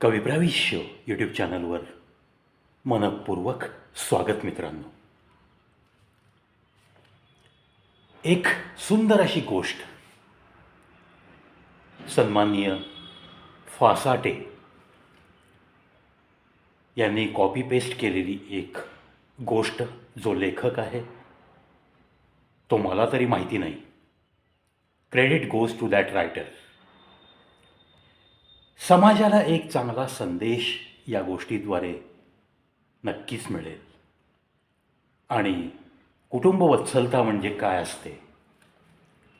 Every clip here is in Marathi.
कविप्राविष्य यूट्यूब चॅनलवर. मनपूर्वक स्वागत मित्रांनो. एक सुंदर अशी गोष्ट. सन्माननीय फासाटे यांनी कॉपी पेस्ट केलेली एक गोष्ट जो लेखक आहे तो मला तरी माहिती नाही. Credit goes to that writer समाजाला एक चांगला संदेश या गोष्टीद्वारे नक्कीच मिळेल. आणि कुटुंब वत्सलता म्हणजे काय असते?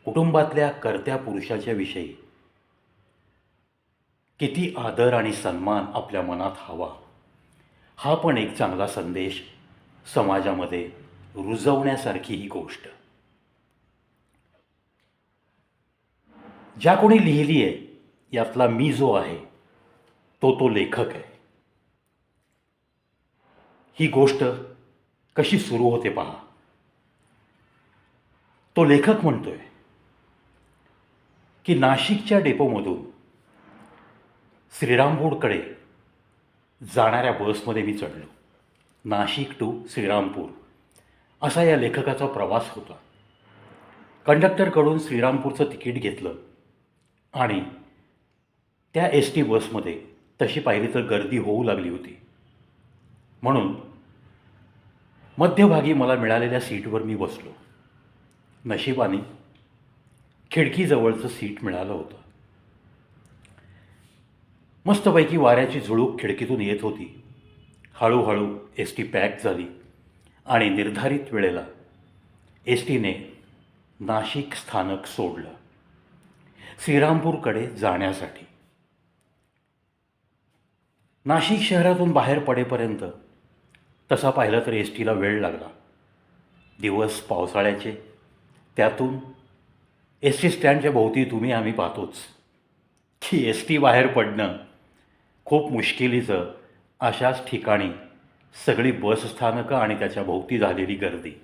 कुटुंबातल्या कर्त्या पुरुषाच्या विषयी किती आदर आणि सन्मान आपल्या मनात हवा हा पण एक चांगला संदेश समाजामध्ये रुजवण्यासारखी ही गोष्ट. ज्या कोणी लिहिली आहे यातला मी जो आहे तो तो लेखक आहे. ही गोष्ट कशी सुरू होते पहा. तो लेखक म्हणतोय की नाशिकच्या डेपोमधून श्रीरामपूरकडे जाणाऱ्या बसमध्ये मी चढलो. नाशिक टू श्रीरामपूर असा या लेखकाचा प्रवास होता. कंडक्टरकडून श्रीरामपूरचं तिकीट घेतलं आणि त्या एस टी बसमध्ये तशी पाहिली तर गर्दी होऊ लागली होती. म्हणून मध्यभागी मला मिळालेल्या सीटवर मी बसलो. नशिबाने खिडकीजवळचं सीट मिळालं होतं. मस्तपैकी वाऱ्याची झुळूक खिडकीतून येत होती. हळूहळू एस टी पॅक झाली आणि निर्धारित वेळेला एस टीने नाशिक स्थानक सोडलं. श्रीरामपूरकडे जाण्यासाठी. नाशिक शहरातून बाहेर पडेपर्यंत तसा पाहिलं तर एस टीला वेळ लागला. दिवस पावसाळ्याचे. त्यातून एस टी स्टँडच्या भोवती तुम्ही आम्ही पाहतोच. की एस टी बाहेर पडणं खूप मुश्किलीचं अशाच ठिकाणी सगळी बसस्थानकं आणि त्याच्या भोवती झालेली गर्दी.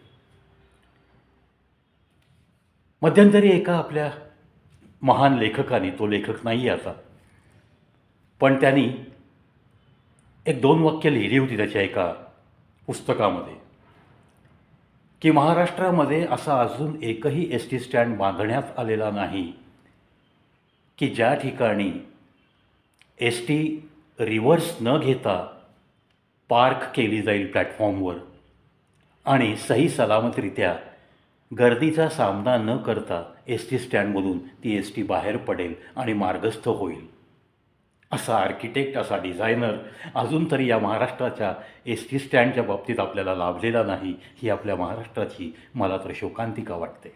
मध्यंतरी एका आपल्या महान लेखकाने तो लेखक नाही आता पण त्यांनी एक दोन वाक्य लिहिली होती त्याच्या एका पुस्तकामध्ये की महाराष्ट्रामध्ये असा अजून एकही एस टी स्टँड बांधण्यात आलेला नाही की ज्या ठिकाणी एस टी रिव्हर्स न घेता पार्क केली जाईल प्लॅटफॉर्मवर आणि सही सलामतरित्या गर्दीचा सामना न करता एस टी स्टँडमधून ती एस टी बाहेर पडेल आणि मार्गस्थ होईल. असा आर्किटेक्ट असा डिझायनर अजून तरी या महाराष्ट्राच्या एस टी स्टँडच्या बाबतीत आपल्याला लाभलेला नाही ही आपल्या महाराष्ट्राची मला तर शोकांतिका वाटते.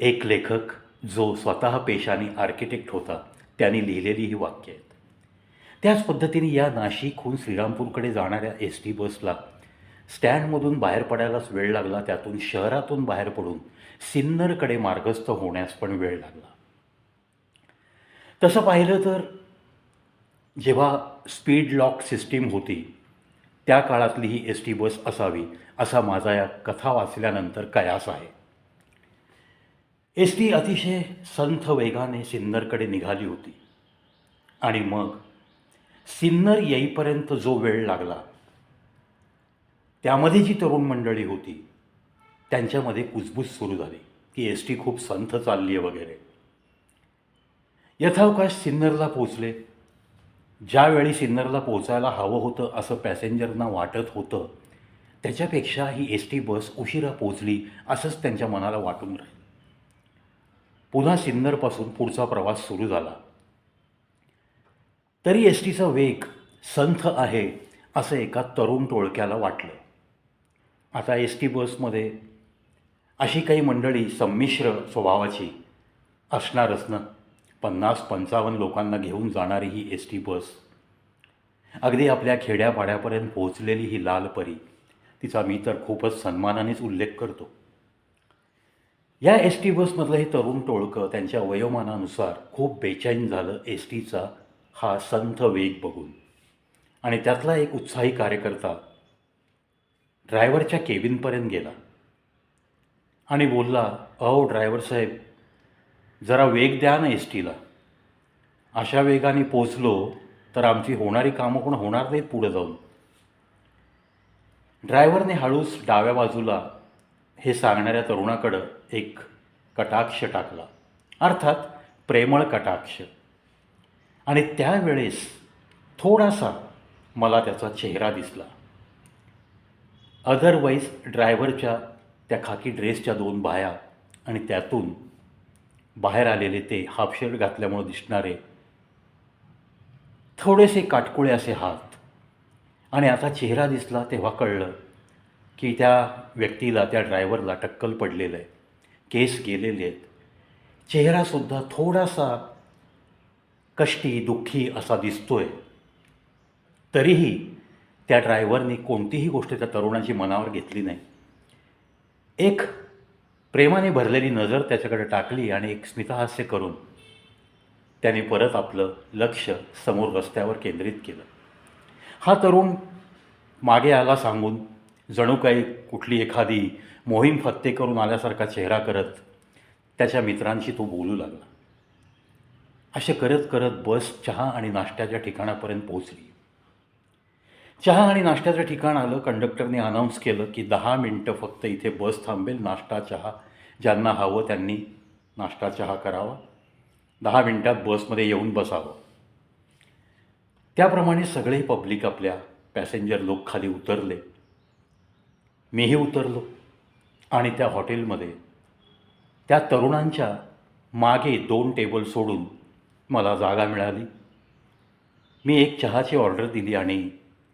एक लेखक जो स्वतः पेशाने आर्किटेक्ट होता त्यांनी लिहिलेली ही वाक्य आहेत. त्याच पद्धतीने या नाशिकहून श्रीरामपूरकडे जाणाऱ्या एस टी बसला स्टँडमधून बाहेर पडायलाच वेळ लागला त्यातून शहरातून बाहेर पडून सिन्नरकडे मार्गस्थ होण्यास पण वेळ लागला. तसं पाहिलं तर जेव्हा स्पीड लॉक सिस्टीम होती त्या काळातली ही एस टी बस असावी असा माझा या कथा वाचल्यानंतर कयास आहे. एस टी अतिशय संथ वेगाने सिन्नरकडे निघाली होती. आणि मग सिन्नर येईपर्यंत जो वेळ लागला त्यामध्ये जी तरुण मंडळी होती त्यांच्यामध्ये कुजबूज सुरू झाली की एस टी खूप संथ चालली आहे वगैरे. यथावकाश सिन्नरला पोचले ज्यावेळी सिन्नरला पोचायला हवं होतं असं पॅसेंजरना वाटत होतं त्याच्यापेक्षा ही एस टी बस उशिरा पोचली असंच त्यांच्या मनाला वाटून राहील. पुन्हा सिन्नरपासून पुढचा प्रवास सुरू झाला. तरी एस टीचा वेग संथ आहे असं एका तरुण टोळक्याला वाटलं. आता एस टी बसमध्ये अशी काही मंडळी संमिश्र स्वभावाची असणारच ना. पन्नास पंचावन्न लोकांना घेऊन जाणारी ही एस टी बस. अगदी आपल्या खेड्यापाड्यापर्यंत पोहोचलेली ही लाल परी. तिचा मी तर खूपच सन्मानानेच उल्लेख करतो. या एस टी बसमधलं हे तरुण टोळकं त्यांच्या वयोमानानुसार खूप बेचैन झालं एस टीचा हा संथ वेग बघून. आणि त्यातला एक उत्साही कार्यकर्ता ड्रायव्हरच्या केबिनपर्यंत गेला. आणि बोलला अहो ड्रायव्हर साहेब जरा वेग द्या ना एस टीला अशा वेगाने पोचलो तर आमची होणारी कामं पण होणार नाहीत पुढे जाऊन. ड्रायव्हरने हळूच डाव्या बाजूला हे सांगणाऱ्या तरुणाकडं एक कटाक्ष टाकला. अर्थात प्रेमळ कटाक्ष. आणि त्यावेळेस थोडासा मला त्याचा चेहरा दिसला. अदरवाईज ड्रायव्हरच्या त्या खाकी ड्रेसच्या दोन बाया आणि त्यातून बाहेर आलेले ते हाफ शर्ट दिसणारे थोडेसे काटकुळे असे हात. आणि आता चेहरा दिसला तेव्हा कळलं की त्या व्यक्तीला त्या ड्रायव्हरला टक्कल पडलेलं आहे. केस गेलेले आहेत. चेहरासुद्धा थोडासा कष्टी दुःखी असा दिसतोय. तरीही त्या ड्रायव्हरने कोणतीही गोष्ट त्या तरुणाची मनावर घेतली नाही. एक प्रेमाने भरलेली नजर त्याच्याकडे टाकली आणि एक स्मितहास्य करून त्याने परत आपलं लक्ष समोर रस्त्यावर केंद्रित केलं. हा तरुण मागे आला सांगून जणू काही कुठली एखादी मोहीम फत्ते करून आल्यासारखा चेहरा करत त्याच्या मित्रांशी तो बोलू लागला. असे करत करत बस चहा आणि नाश्त्याच्या ठिकाणापर्यंत पोहोचली. चहा आणि नाश्त्याचं ठिकाण आलं कंडक्टरने अनाऊन्स केलं की दहा मिनटं फक्त इथे बस थांबेल नाश्ता चहा. ज्यांना हवं त्यांनी नाश्ता चहा करावा. दहा मिनटात बसमध्ये येऊन बसावं. त्याप्रमाणे सगळे पब्लिक आपल्या पॅसेंजर लोक खाली उतरले. मीही उतरलो आणि त्या हॉटेलमध्ये त्या तरुणांच्या मागे दोन टेबल सोडून मला जागा मिळाली. मी एक चहाची ऑर्डर दिली आणि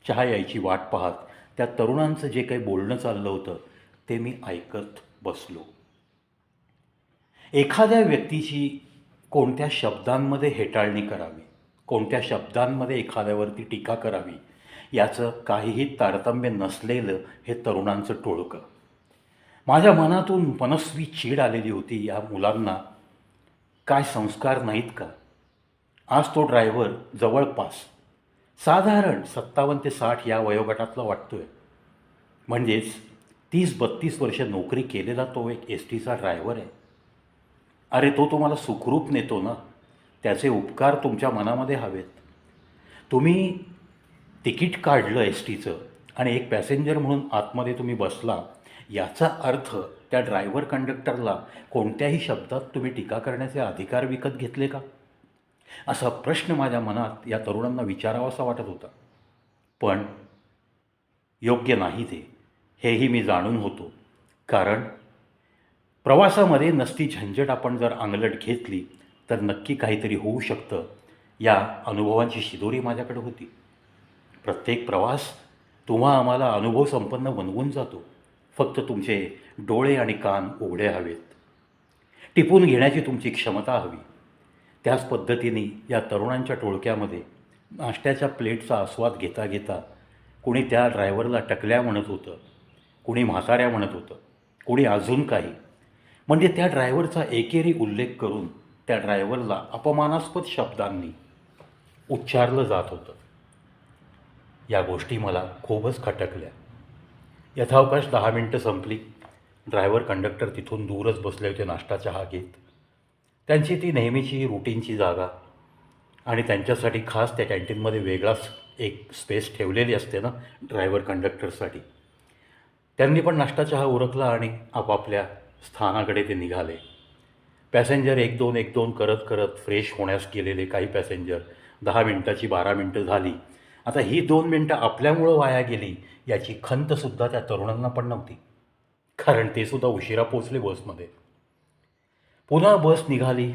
चहा यायची वाट पाहत त्या तरुणांचं जे काही बोलणं चाललं होतं ते मी ऐकत बसलो. एखाद्या व्यक्तीची कोणत्या शब्दांमध्ये हेटाळणी करावी कोणत्या शब्दांमध्ये एखाद्यावरती टीका करावी याचं काहीही तारतम्य नसलेलं हे तरुणांचं टोळकं. माझ्या मनातून मनस्वी चीड आलेली होती या मुलांना काय संस्कार नाहीत का? आज तो ड्रायव्हर जवळपास साधारण सत्तावन्न ते साठ या वयोगटातला वाटतोय. म्हणजेच तीस बत्तीस वर्ष नोकरी केलेला तो एक एस टीचा ड्रायव्हर आहे. अरे तो तुम्हाला सुखरूप नेतो ना? त्याचे उपकार तुमच्या मनामध्ये हवेत. तुम्ही तिकीट काढलं एस टीचं आणि एक पॅसेंजर म्हणून आतमध्ये तुम्ही बसला याचा अर्थ त्या ड्रायव्हर कंडक्टरला कोणत्याही शब्दात तुम्ही टीका करण्याचे अधिकार विकत घेतले का? असा प्रश्न माझ्या मनात या तरुणांना विचारावासा वाटत होता. पण योग्य नाही ते. हेही मी जाणून होतो. कारण प्रवासामध्ये नसती झंझट आपण जर अंगलट घेतली तर नक्की काहीतरी होऊ शकतं या अनुभवांची शिदोरी माझ्याकडे होती. प्रत्येक प्रवास तुम्हा आम्हाला अनुभव संपन्न बनवून जातो. फक्त तुमचे डोळे आणि कान उघडे हवेत. टिपून घेण्याची तुमची क्षमता हवी. त्याच पद्धतीने या तरुणांच्या टोळक्यामध्ये नाश्त्याच्या प्लेटचा आस्वाद घेता घेता कुणी त्या ड्रायव्हरला टकल्या म्हणत होतं कुणी म्हाताऱ्या म्हणत होतं कुणी अजून काही. म्हणजे त्या ड्रायव्हरचा एकेरी उल्लेख करून त्या ड्रायव्हरला अपमानास्पद शब्दांनी उच्चारलं जात होतं. या गोष्टी मला खूपच खटकल्या. यथावकाश दहा मिनटं संपली. ड्रायव्हर कंडक्टर तिथून दूरच बसले होते नाश्ता चहा घेत. त्यांची ती नेहमीची रुटीनची जागा. आणि त्यांच्यासाठी खास त्या कॅन्टीनमध्ये वेगळाच एक स्पेस ठेवलेली असते ना ड्रायव्हर कंडक्टरसाठी त्यांनी पण नाश्ता चहा उरकला आणि आपापल्या स्थानाकडे ते निघाले. पॅसेंजर एक दोन एक दोन करत करत फ्रेश होण्यास गेलेले काही पॅसेंजर दहा मिनटाची बारा मिनटं झाली. आता ही दोन मिनटं आपल्यामुळं वाया गेली याची खंतसुद्धा त्या तरुणांना पण नव्हती. कारण ते सुद्धा उशिरा पोचले बसमध्ये पुन्हा बस निघाली.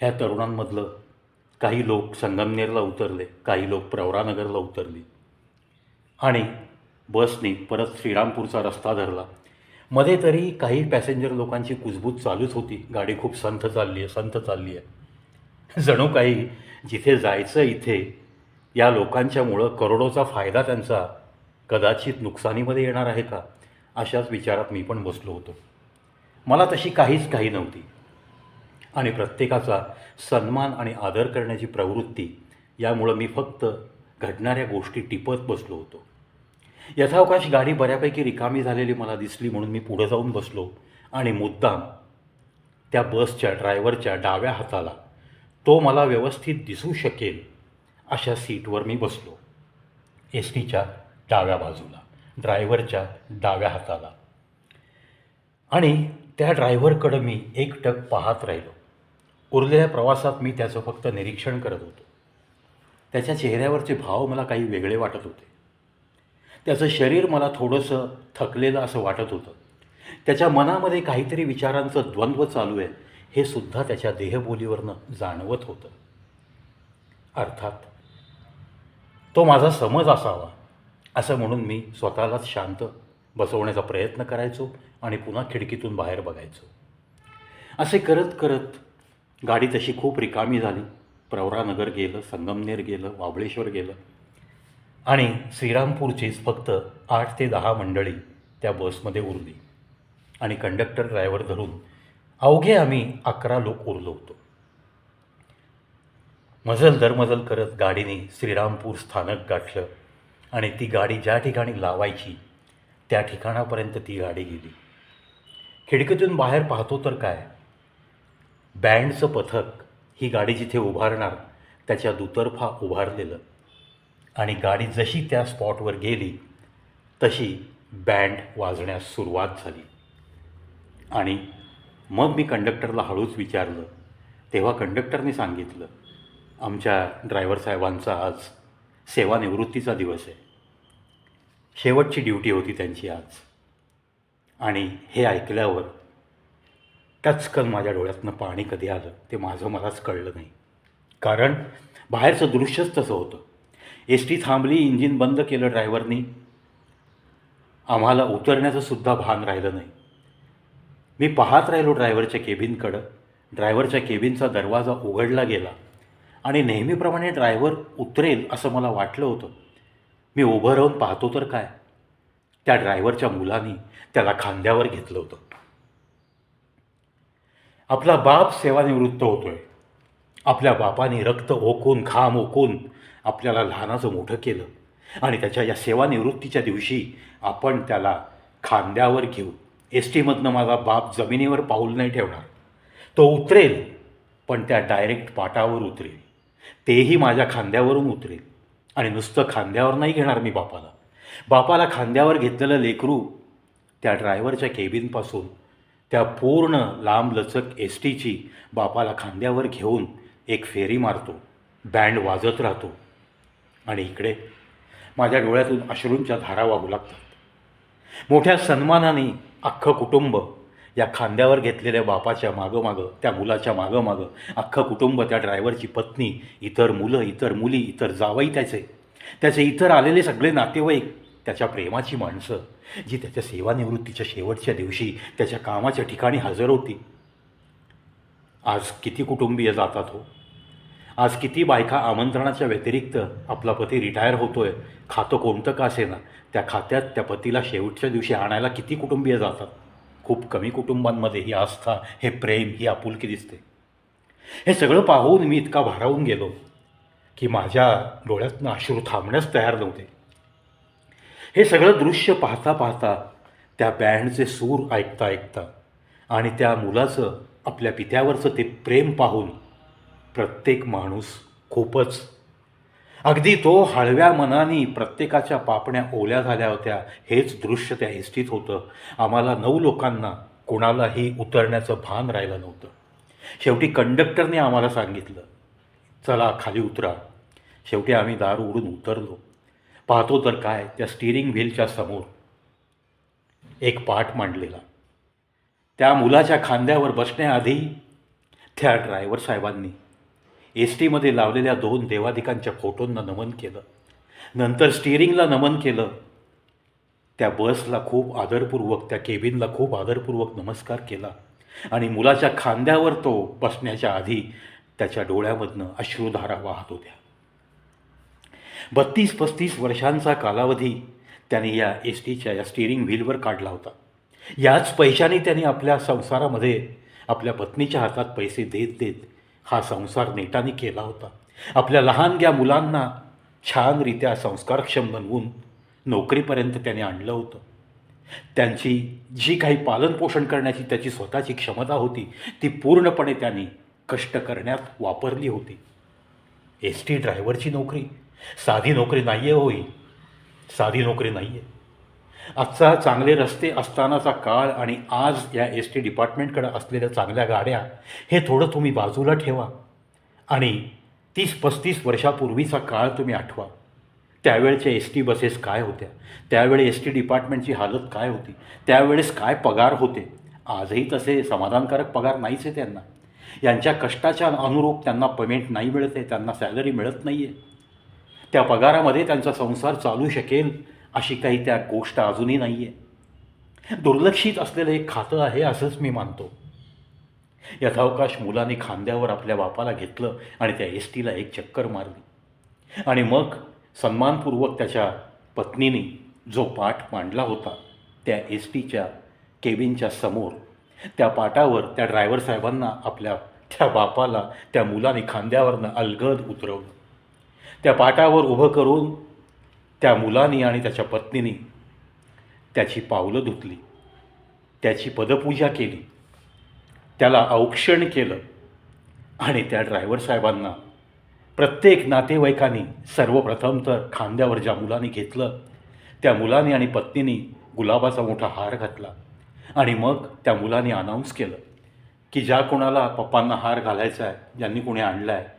ह्या तरुणांमधलं काही लोक संगमनेरला उतरले काही लोक प्रवरानगरला उतरली. आणि बसने परत श्रीरामपूरचा रस्ता धरला. मध्ये तरी काही पॅसेंजर लोकांची कुजबूज चालूच होती. गाडी खूप संथ चालली आहे संथ चालली आहे. जणू काही जिथे जायचं इथे या लोकांच्यामुळं करोडोचा फायदा त्यांचा कदाचित नुकसानीमध्ये येणार आहे का? अशाच विचारात मी पण बसलो होतो. मला तशी काहीच काही नव्हती. आणि प्रत्येकाचा सन्मान आणि आदर करण्याची प्रवृत्ती यामुळं मी फक्त घडणाऱ्या गोष्टी टिपत बसलो होतो. यथावकाश गाडी बऱ्यापैकी रिकामी झालेली मला दिसली म्हणून मी पुढं जाऊन बसलो आणि मुद्दाम त्या बसच्या ड्रायव्हरच्या डाव्या हाताला तो मला व्यवस्थित दिसू शकेल अशा सीटवर मी बसलो. एस टीच्या डाव्या बाजूला ड्रायव्हरच्या डाव्या हाताला. आणि त्या ड्रायव्हरकडं मी एकटक पाहत राहिलो. उरलेल्या प्रवासात मी त्याचं फक्त निरीक्षण करत होतो. त्याच्या चेहऱ्यावरचे भाव मला काही वेगळे वाटत होते. त्याचं शरीर मला थोडंसं थकलेलं असं वाटत होतं. त्याच्या मनामध्ये काहीतरी विचारांचं द्वंद्व चालू आहे हे सुद्धा त्याच्या देहबोलीवरनं जाणवत होतं. अर्थात तो माझा समज असावा असं म्हणून मी स्वतःलाच शांत बसवण्याचा प्रयत्न करायचो आणि पुन्हा खिडकीतून बाहेर बघायचो. असे करत करत गाडी तशी खूप रिकामी झाली. प्रवरानगर गेलं संगमनेर गेलं वाबळेश्वर गेलं. आणि श्रीरामपूरचीच फक्त आठ ते दहा मंडळी त्या बसमध्ये उरली. आणि कंडक्टर ड्रायव्हर धरून अवघे आम्ही अकरा लोक उरलो होतो. मजल दरमजल करत गाडीने श्रीरामपूर स्थानक गाठलं आणि ती गाडी ज्या ठिकाणी लावायची त्या ठिकाणापर्यंत ती गाडी गेली. खिडकीतून बाहेर पाहतो तर काय? बँडचं पथक ही गाडी जिथे उभारणार त्याच्या दुतर्फा उभारलेलं. आणि गाडी जशी त्या स्पॉटवर गेली तशी बँड वाजण्यास सुरुवात झाली. आणि मग मी कंडक्टरला हळूच विचारलं. तेव्हा कंडक्टरने सांगितलं आमच्या ड्रायव्हर साहेबांचा आज सेवानिवृत्तीचा दिवस आहे. शेवटची ड्युटी होती त्यांची आज. आणि हे ऐकल्यावर टचकन माझ्या डोळ्यातनं पाणी कधी आलं ते माझं मलाच कळलं नाही. कारण बाहेरचं दृश्यच तसं होतं. एस टी थांबली इंजिन बंद केलं ड्रायव्हरनी. आम्हाला उतरण्याचं सुद्धा भान राहिलं नाही. मी पाहत राहिलो ड्रायव्हरच्या केबिनकडं. ड्रायव्हरच्या केबिनचा दरवाजा उघडला गेला आणि नेहमीप्रमाणे ड्रायव्हर उतरेल असं मला वाटलं होतं. मी उभं राहून पाहतो तर काय? त्या ड्रायव्हरच्या मुलांनी त्याला खांद्यावर घेतलं होतं. आपला बाप सेवानिवृत्त होतोय. आपल्या बापाने रक्त ओकून घाम ओकून आपल्याला लहानाचं मोठं केलं आणि त्याच्या या सेवानिवृत्तीच्या दिवशी आपण त्याला खांद्यावर घेऊ एस टीमधनं माझा बाप जमिनीवर पाऊल नाही ठेवणार. तो उतरेल पण त्या डायरेक्ट पाटावर उतरेल. तेही माझ्या खांद्यावरून उतरेल आणि नुसतं खांद्यावर नाही घेणार मी बापाला. बापाला खांद्यावर घेतलेलं लेकरू त्या ड्रायव्हरच्या केबिनपासून त्या पूर्ण लांबलचक एस टीची बापाला खांद्यावर घेऊन एक फेरी मारतो बँड वाजत राहतो आणि इकडे माझ्या डोळ्यातून अश्रूंच्या धारा वाहू लागतात. मोठ्या सन्मानाने अख्खं कुटुंब या खांद्यावर घेतलेल्या बापाच्या मागं त्या मुलाच्या मागं मागं अख्खं कुटुंब त्या ड्रायव्हरची पत्नी इतर मुलं इतर मुली इतर जावई त्याचे त्याचे इतर आलेले सगळे नातेवाईक त्याच्या प्रेमाची माणसं जी त्याच्या सेवानिवृत्तीच्या शेवटच्या दिवशी त्याच्या कामाच्या ठिकाणी हजर होती. आज किती कुटुंबीय जातात हो. आज किती बायका आमंत्रणाच्या व्यतिरिक्त आपला पती रिटायर होतोय खातं कोणतं का असे ना त्या खात्यात त्या पतीला शेवटच्या दिवशी आणायला किती कुटुंबीय जातात. खूप कमी कुटुंबांमध्ये ही आस्था हे प्रेम ही आपुलकी दिसते. हे सगळं पाहून मी इतका भारावून गेलो की माझ्या डोळ्यातनं अश्रू थांबण्यास तयार नव्हते. हे सगळं दृश्य पाहता पाहता त्या बँडचे सूर ऐकता ऐकता आणि त्या मुलाचं आपल्या पित्यावरचं ते प्रेम पाहून प्रत्येक माणूस खूपच. अगदी तो हळव्या मनाने प्रत्येकाच्या पापण्या ओल्या झाल्या होत्या. हेच दृश्य त्या एसटीत होतं. आम्हाला नऊ लोकांना कोणालाही उतरण्याचं भान राहिलं नव्हतं. शेवटी कंडक्टरने आम्हाला सांगितलं चला खाली उतरा. शेवटी आम्ही दार उडून उतरलो. पाहतो तर काय त्या स्टिअरिंग व्हीलच्या समोर. एक पाठ मांडलेला. त्या मुलाच्या खांद्यावर बसण्याआधी त्या ड्रायव्हर साहेबांनी एस टीमध्ये लावलेल्या दोन देवाधिकांच्या फोटोंना नमन केलं. नंतर स्टिअरिंगला नमन केलं. त्या बसला खूप आदरपूर्वक त्या केबिनला खूप आदरपूर्वक नमस्कार केला आणि मुलाच्या खांद्यावर तो बसण्याच्या आधी त्याच्या डोळ्यामधनं अश्रुधारा वाहत होत्या. बत्तीस पस्तीस वर्षांचा कालावधी त्याने या एस टीच्या या स्टिअरिंग व्हीलवर काढला होता. याच पैशाने त्याने आपल्या संसारामध्ये आपल्या पत्नीच्या हातात पैसे देत देत हा संसार नेटाने केला होता. आपल्या लहानग्या मुलांना छानरित्या संस्कारक्षम बनवून नोकरीपर्यंत त्याने आणलं होतं. त्यांची जी काही पालनपोषण करण्याची त्याची स्वतःची क्षमता होती ती पूर्णपणे त्यांनी कष्ट करण्यात वापरली होती. एस टी ड्रायव्हरची नोकरी साधी नोकरी नाही आहे होई. साधी नोकरी नाही आहे आजचा चांगले रस्ते असतानाचा काळ आणि आज या एस टी डिपार्टमेंटकडे असलेल्या चांगल्या गाड्या हे थोडं तुम्ही बाजूला ठेवा आणि तीस पस्तीस वर्षापूर्वीचा काळ तुम्ही आठवा. त्यावेळच्या एस टी बसेस काय होत्या? त्यावेळी एस टी डिपार्टमेंटची हालत काय होती? त्यावेळेस काय पगार होते? आजही तसे समाधानकारक पगार नाहीच आहे त्यांना. यांच्या कष्टाच्या अनुरूप त्यांना पेमेंट नाही मिळत आहे त्यांना सॅलरी मिळत नाही आहे त्या पगारामध्ये त्यांचा संसार चालू शकेल अशी काही त्या गोष्ट अजूनही नाही आहे दुर्लक्षित असलेलं एक खातं आहे असंच मी मानतो. यथावकाश मुलाने खांद्यावर आपल्या बापाला घेतलं आणि त्या एस टीला एक चक्कर मारली. आणि मग सन्मानपूर्वक त्याच्या पत्नीने जो पाठ मांडला होता त्या एस टीच्या केबिनच्या समोर त्या पाटावर त्या ड्रायव्हर साहेबांना आपल्या त्या बापाला त्या मुलाने खांद्यावरनं अलगद उतरवलं. त्या पाटावर उभं करून त्या मुलानी आणि त्याच्या पत्नीनी त्याची पावलं धुतली. त्याची पदपूजा केली. त्याला औक्षण केलं. आणि त्या ड्रायव्हर साहेबांना प्रत्येक नातेवाईकांनी सर्वप्रथम तर खांद्यावर ज्या मुलांनी घेतलं त्या मुलाने आणि पत्नीने गुलाबाचा मोठा हार घातला. आणि मग त्या मुलाने अनाऊन्स केलं की ज्या कोणाला पप्पांना हार घालायचा आहे ज्यांनी कोणी आणला आहे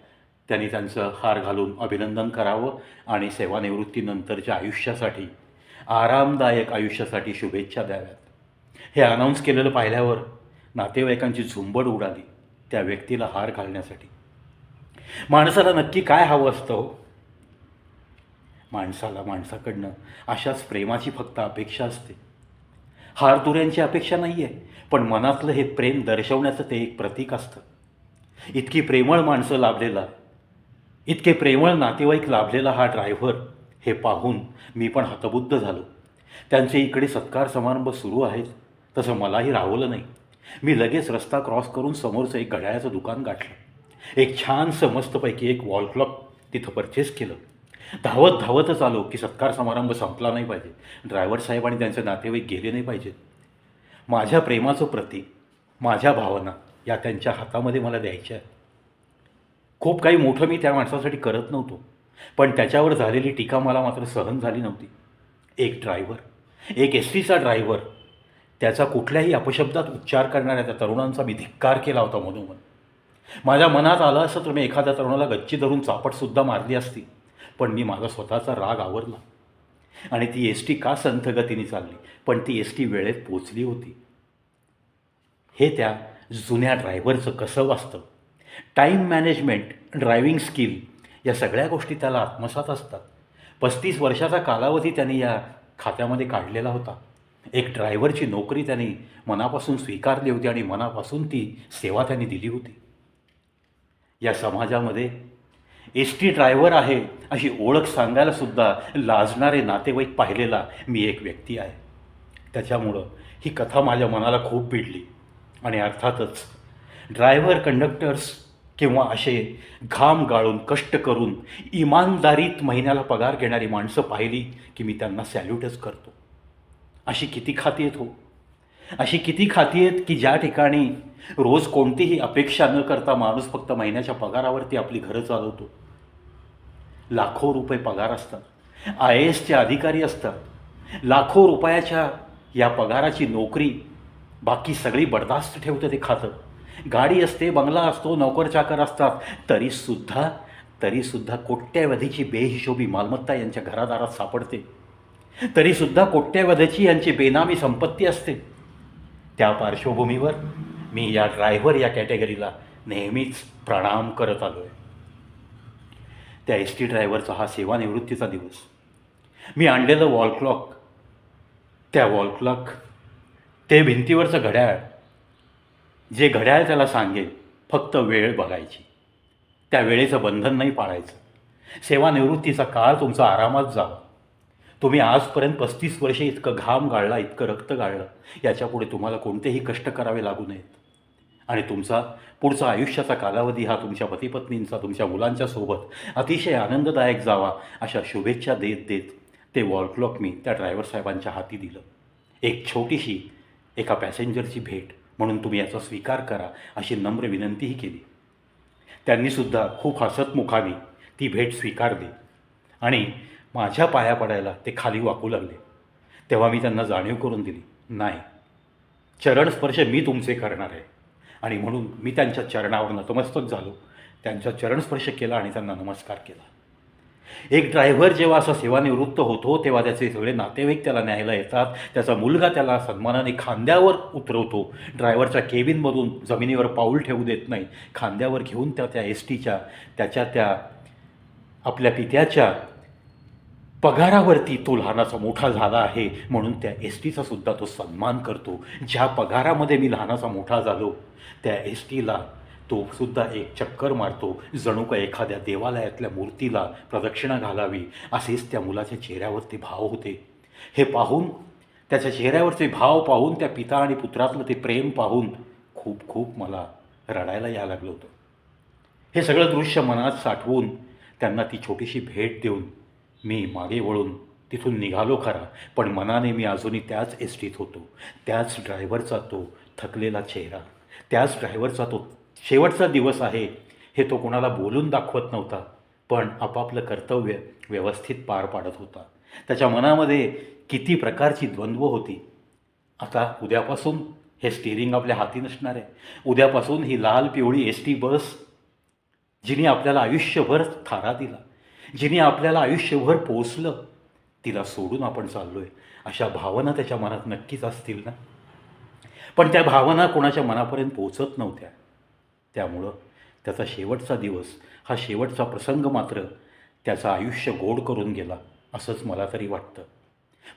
त्यांनी त्यांचं हार घालून अभिनंदन करावं आणि सेवानिवृत्तीनंतरच्या आयुष्यासाठी आरामदायक आयुष्यासाठी शुभेच्छा द्याव्यात. हे अनाऊन्स केलेलं पाहिल्यावर नातेवाईकांची झुंबड उडाली त्या व्यक्तीला हार घालण्यासाठी. माणसाला नक्की काय हवं असतं हो? माणसाला माणसाकडनं अशाच प्रेमाची फक्त अपेक्षा असते. हार तुऱ्यांची अपेक्षा नाही आहे पण मनातलं हे प्रेम दर्शवण्याचं ते एक प्रतीक असतं. इतकी प्रेमळ माणसं लाभलेला इतके प्रेमळ नातेवाईक लाभलेला हा ड्रायव्हर हे पाहून मी पण हतबुद्ध झालो. त्यांचे इकडे सत्कार समारंभ सुरू आहेत तसं मलाही राहवलं नाही. मी लगेच रस्ता क्रॉस करून समोरचं एक घड्याळाचं दुकान गाठलं. एक छानसं मस्तपैकी एक वॉल क्लॉक तिथं परचेस केलं. धावत धावतच आलो की सत्कार समारंभ संपला नाही पाहिजे. ड्रायव्हर साहेब आणि त्यांचे नातेवाईक गेले नाही पाहिजेत. माझ्या प्रेमाचं प्रतीक माझ्या भावना या त्यांच्या हातामध्ये मला द्यायच्या आहेत. खूप काही मोठं मी त्या माणसासाठी करत नव्हतो. पण त्याच्यावर झालेली टीका मला मात्र सहन झाली नव्हती. एक ड्रायव्हर एक एस टीचा ड्रायव्हर त्याचा कुठल्याही अपशब्दात उच्चार करणाऱ्या त्या तरुणांचा मी धिक्कार केला होता मनोमन माझ्या मनात आलं असं तर मी एखाद्या तरुणाला गच्ची धरून चापटसुद्धा मारली असती पण मी माझा स्वतःचा राग आवरला. आणि ती एस टी का संथगतीने चालली? पण ती एस टी वेळेत पोचली होती. हे त्या जुन्या ड्रायव्हरचं कसं वाचतं? टाईम मॅनेजमेंट ड्रायव्हिंग स्किल या सगळ्या गोष्टी त्याला आत्मसात असतात. पस्तीस वर्षाचा कालावधी त्याने या खात्यामध्ये काढलेला होता. एक ड्रायव्हरची नोकरी त्याने मनापासून स्वीकारली होती आणि मनापासून ती सेवा त्यांनी दिली होती. या समाजामध्ये एस टी ड्रायव्हर आहे अशी ओळख सांगायलासुद्धा लाजणारे नातेवाईक पाहिलेला मी एक व्यक्ती आहे. त्याच्यामुळं ही कथा माझ्या मनाला खूप पिडली आणि अर्थातच ड्रायव्हर कंडक्टर्स किंवा असे घाम गाळून कष्ट करून इमानदारीत महिन्याला पगार घेणारी माणसं पाहिली की मी त्यांना सॅल्यूटच करतो. अशी किती खाती आहेत हो. अशी किती खाती आहेत की ज्या ठिकाणी रोज कोणतीही अपेक्षा न करता माणूस फक्त महिन्याच्या पगारावरती आपली घरं चालवतो. लाखो रुपये पगार असतात. आय एसचे अधिकारी असतात. लाखो रुपयाच्या या पगाराची नोकरी बाकी सगळी बर्दास्त ठेवतं ते खातं. गाडी असते बंगला असतो नोकर चाकर असतात तरीसुद्धा तरीसुद्धा कोट्यावधीची बेहिशोबी मालमत्ता यांच्या घरादारात सापडते. तरीसुद्धा कोट्यावधीची यांची बेनामी संपत्ती असते. त्या पार्श्वभूमीवर मी या ड्रायव्हर या कॅटेगरीला नेहमीच प्रणाम करत आलो आहे त्या एस टी ड्रायव्हरचा हा सेवानिवृत्तीचा दिवस. मी आणलेलं वॉल क्लॉक त्या वॉल क्लॉक ते भिंतीवरचं घड्याळ जे घड्याळ त्याला सांगेल फक्त वेळ बघायची. त्या वेळेचं बंधन नाही पाळायचं. सेवानिवृत्तीचा काळ तुमचा आरामात जावा. तुम्ही आजपर्यंत पस्तीस वर्षे इतकं घाम गाळला इतकं रक्त गाळलं याच्यापुढे तुम्हाला कोणतेही कष्ट करावे लागू नयेत. आणि तुमचा पुढचा आयुष्याचा कालावधी हा तुमच्या पतीपत्नींचा तुमच्या मुलांच्या सोबत अतिशय आनंददायक जावा अशा शुभेच्छा देत देत ते वॉलक्लॉक मी त्या ड्रायव्हर साहेबांच्या हाती दिलं. एक छोटीशी एका पॅसेंजरची भेट. म्हणून तुम्ही याचा स्वीकार करा अशी नम्र विनंतीही केली. त्यांनीसुद्धा खूप हसतमुखाने ती भेट स्वीकारली आणि माझ्या पाया पडायला ते खाली वाकू लागले. तेव्हा मी त्यांना जाणीव करून दिली नाही चरणस्पर्श मी तुमचे करणार आहे. आणि म्हणून मी त्यांच्या चरणावर नतमस्तक झालो. त्यांचा चरणस्पर्श केला आणि त्यांना नमस्कार केला. एक ड्रायव्हर जेव्हा असा सेवानिवृत्त होतो तेव्हा त्याचे सगळे नातेवाईक त्याला न्यायला येतात. त्याचा मुलगा त्याला सन्मानाने खांद्यावर उतरवतो. ड्रायव्हरच्या केबिनमधून जमिनीवर पाऊल ठेवू देत नाही. खांद्यावर घेऊन त्या त्या एस टीच्या त्याच्या त्या आपल्या पित्याच्या पगारावरती तो लहानाचा मोठा झाला आहे म्हणून त्या एस टीचा सुद्धा तो सन्मान करतो. ज्या पगारामध्ये मी लहानाचा मोठा झालो त्या एस टीला तो सुद्धा एक चक्कर मारतो जणू का एखाद्या देवालयातल्या मूर्तीला प्रदक्षिणा घालावी असेच त्या मुलाच्या चेहऱ्यावरती भाव होते. हे पाहून त्याच्या चेहऱ्यावरचे भाव पाहून त्या पिता आणि पुत्रातलं ते प्रेम पाहून खूप खूप मला रडायला यायला लागलं होतं. हे सगळं दृश्य मनात साठवून त्यांना ती छोटीशी भेट देऊन मी मागे वळून तिथून निघालो खरा पण मनाने मी अजूनही त्याच एस टीत होतो. त्याच ड्रायव्हरचा तो थकलेला चेहरा त्याच ड्रायव्हरचा तो शेवटचा दिवस आहे हे तो कोणाला बोलून दाखवत नव्हता पण आपापलं कर्तव्य व्यवस्थित पार पाडत होता. त्याच्या मनामध्ये किती प्रकारची द्वंद्व होती. आता उद्यापासून हे स्टिअरिंग आपल्या हाती नसणार आहे. उद्यापासून ही लाल पिवळी एस टी बस जिने आपल्याला आयुष्यभर थारा दिला जिने आपल्याला आयुष्यभर पोचलं तिला सोडून आपण चाललो आहे अशा भावना त्याच्या मनात नक्कीच असतील ना? पण त्या भावना कोणाच्या मनापर्यंत पोचत नव्हत्या. त्यामुळं त्याचा शेवटचा दिवस हा शेवटचा प्रसंग मात्र त्याचं आयुष्य गोड करून गेला असंच मला तरी वाटतं.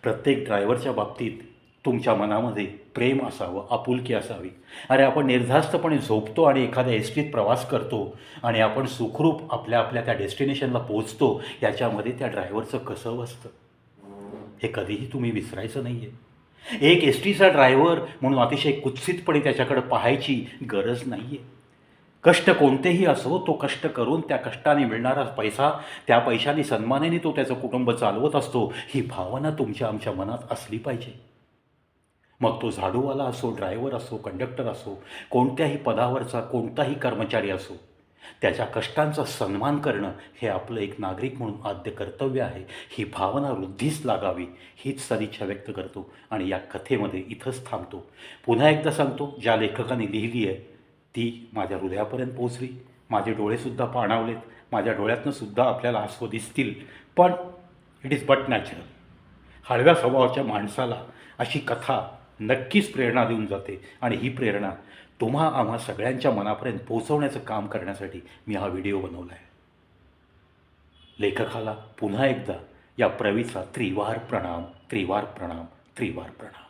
प्रत्येक ड्रायव्हरच्या बाबतीत तुमच्या मनामध्ये प्रेम असावं आपुलकी असावी. अरे आपण निर्धास्तपणे झोपतो आणि एखाद्या एस टीत प्रवास करतो आणि आपण सुखरूप आपल्या आपल्या त्या डेस्टिनेशनला पोचतो याच्यामध्ये त्या ड्रायव्हरचं कसं असतं? हे कधीही तुम्ही विसरायचं नाही आहे एक एस टीचा ड्रायव्हर म्हणून अतिशय कुत्सितपणे त्याच्याकडे पाहायची गरज नाही आहे कष्ट कोणतेही असो तो कष्ट करून त्या कष्टाने मिळणारा पैसा त्या पैशाने सन्मानाने तो त्याचं कुटुंब चालवत असतो ही भावना तुमच्या आमच्या मनात असली पाहिजे. मग तो झाडूवाला असो ड्रायव्हर असो कंडक्टर असो कोणत्याही पदावरचा कोणताही कर्मचारी असो त्याच्या कष्टांचा सन्मान करणं हे आपलं एक नागरिक म्हणून आद्य कर्तव्य आहे. ही भावना वृद्धीच लागावी हीच सदिच्छा व्यक्त करतो आणि या कथेमध्ये इथंच थांबतो. पुन्हा एकदा सांगतो ज्या लेखकाने लिहिली आहे ती माझ्या हृदयापर्यंत पोचली माझे डोळेसुद्धा पाणावलेत. माझ्या डोळ्यातनंसुद्धा आपल्याला आसो दिसतील. पण इट इज बट नॅचरल हळव्या स्वभावाच्या माणसाला अशी कथा नक्कीच प्रेरणा देऊन जाते. आणि ही प्रेरणा तुम्हा आम्हा सगळ्यांच्या मनापर्यंत पोचवण्याचं काम करण्यासाठी मी हा व्हिडिओ बनवला आहे लेखकाला पुन्हा एकदा या प्रवीचा त्रिवार प्रणाम त्रिवार प्रणाम त्रिवार प्रणाम.